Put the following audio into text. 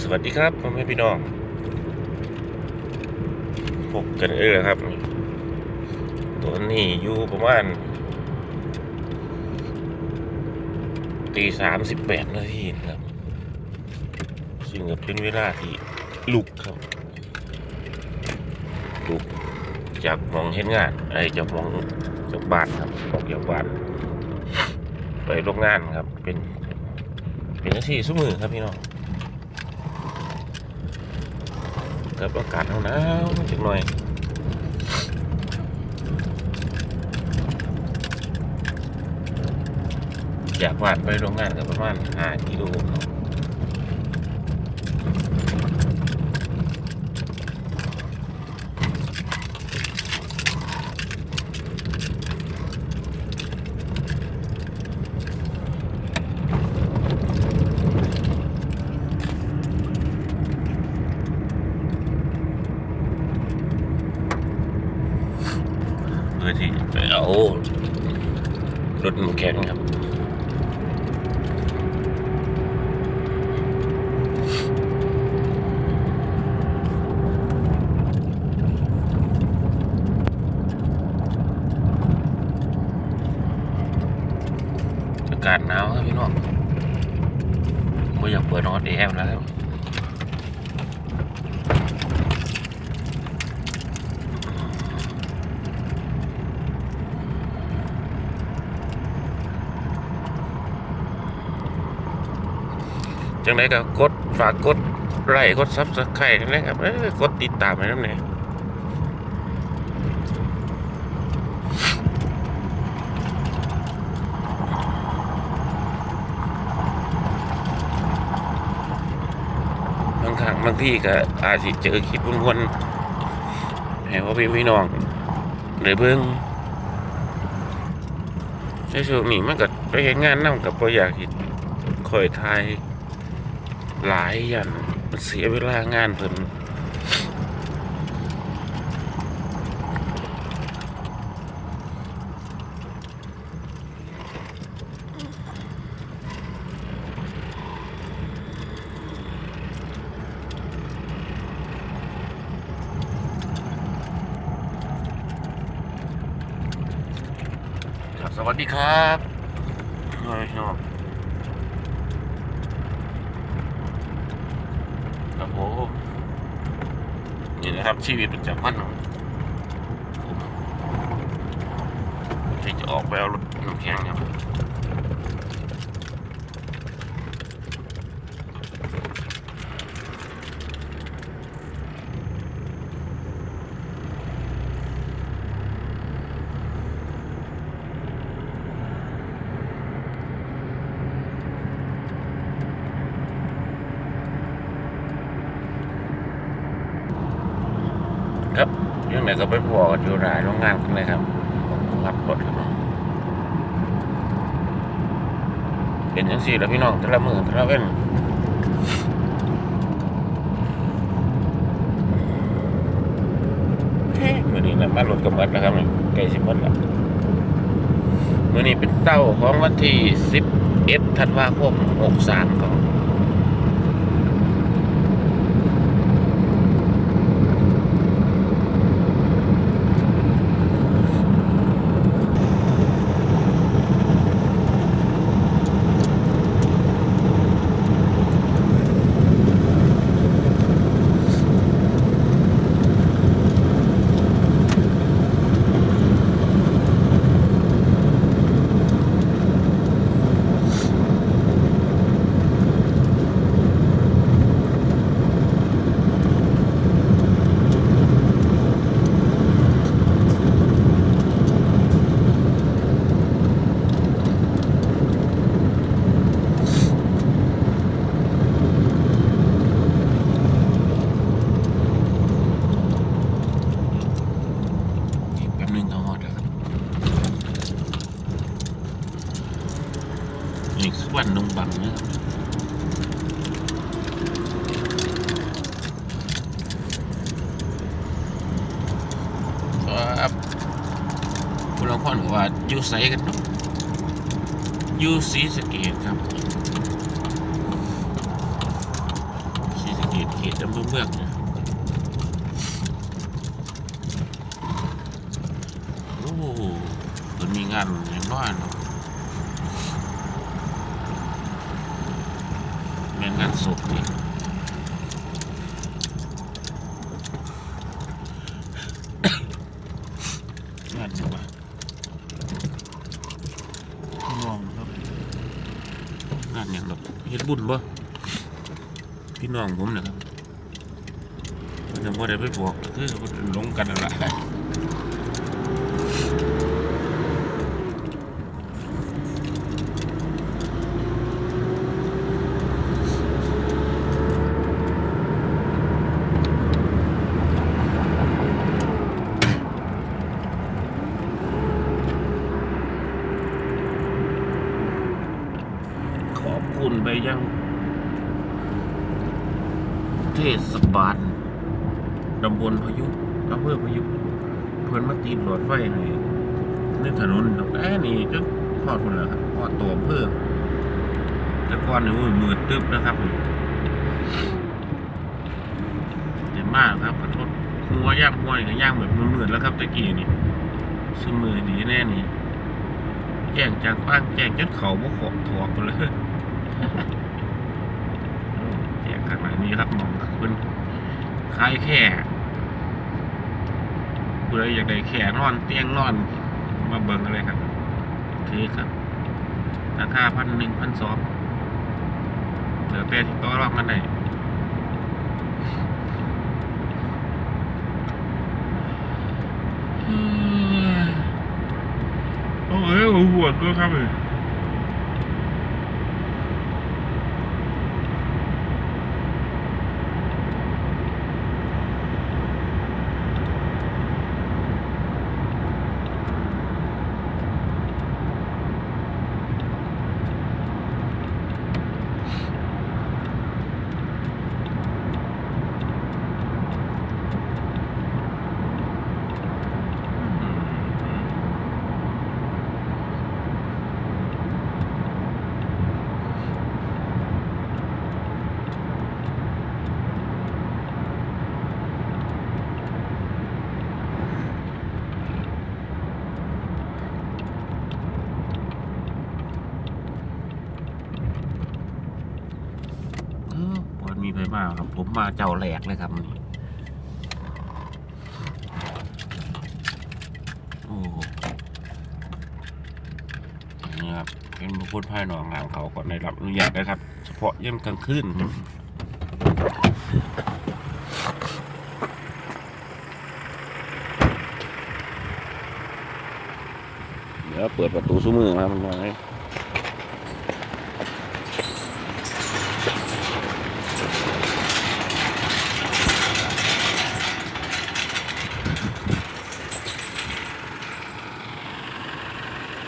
สวัสดีครับพ่อแม่พี่น้องพบกันเออครับ ตัวนี้อยู่ประมาณตีสามสิบแปดนาทีครับ ซึ่งก็เป็นเวลาที่ลุกครับ ลุกจากมองเห็นงานไอ้จากมองจากบ้านครับออกจากบ้าน ไปโรงงานครับ เป็น เป็นอาชีพสมือครับพี่น้อง ครับอากาศหนาวๆจังหน่อยจากวาดไปโรงงานก็ประมาณ5กิโลครับเพื่อที่จะเอารถน้ำแข็งครับอากาศหนาวครับพี่น้องไม่อยากเปิดนอนแอร์แล้วครับ จังไรก็กดฝากกดไลค์กดซับสไครต์นะครับเอ้ยกดติดตามให้น้ำเนี่ยบางครั้งบางที่ก็อาจจะเจอคลิปวนๆให้พ่อพี่พี่น้องหรือเบิ่งในช่วงนี้มันก็ไปเห็นงานนั่งกับบ่อยากที่คอยทาย หลายอย่างมันเสียเวลางานเพิ่นสวัสดีครับพี่น้อง ครับผมนี่นะครับชีวิตประจำวันของผมที่จะออกไปเอารถน้ำแข็งครับ ครับ ยังไงก็ไปพอกันอยู่หลายโรงงานกันเลยครับรับรถครับเป็นยังสี่แล้วพี่น้องแต่ละมือแต่ละเว้นเฮ้มื่อนี้นะมารถกำมัดนะครับนี่ใกล้สิบวันแล้วมื่อนี้เป็นเต้าของวันที่สิบเอ็ดธันวาคมหกสามครับ อีกแป๊บนึงก็หมดแล้วครับนี่ คือวันนงนะครับครับคุณลองพ่อหนูว่ายูไซกันเนาะยูซีสเกตครับซีตเขตอำเภอเมืองเนี่ยโอ้มันมีงานอย่างน้อยเนาะแม่นงานศพนี่งานอยู่ปะพี่น้องครับงานอย่างดอก เฮ็ดบุญบ่พี่น้องผมนะครับมันยังบ่ได้ไปบอกคือหลงกันนั่นแหละ ขอบคุณไปยัง เท ศบาลตำบลพายุอำเภอพายุ เพื่อนมาติดหลอดไฟให้ในถนนตรงแอ้นี่จะพอดคนละครับพอดตัวอำเภอแต่ก่อนนี่ยมืดตึ๊บนะครับเจ็บมากครับขอโทษหัวย่างหัวนี่ก็ย่างแบบมืดแล้วครับตะกี้นี่สมือดีแน่นี่แจ้งจากบ้านแจ้งจนเขาบุขอบถอกไปเลย แจ้งข้างหลังนี้ครับหมองเป็นคล้ายแค่ผู้ใดอยากได้แค่นอนเตียงนอน มาเบิ่งอะไรครับโอเคครับราคาพันหนึ่งพันสองเหลือแต่ที่ต่อรองกันได้โอ้ยหัวก็ครับเลยเออวัน มาครับ ผมมาเจ้าแหลกเลยครับนี่โอ้นี่ครับเป็นบุคคลภายนอกงานเขาก่อนได้รับอนุญาตนะครับ เฉพาะย่ำกลางคืนเดี๋ยวเปิดประตูซุ้มือมามันมาเลย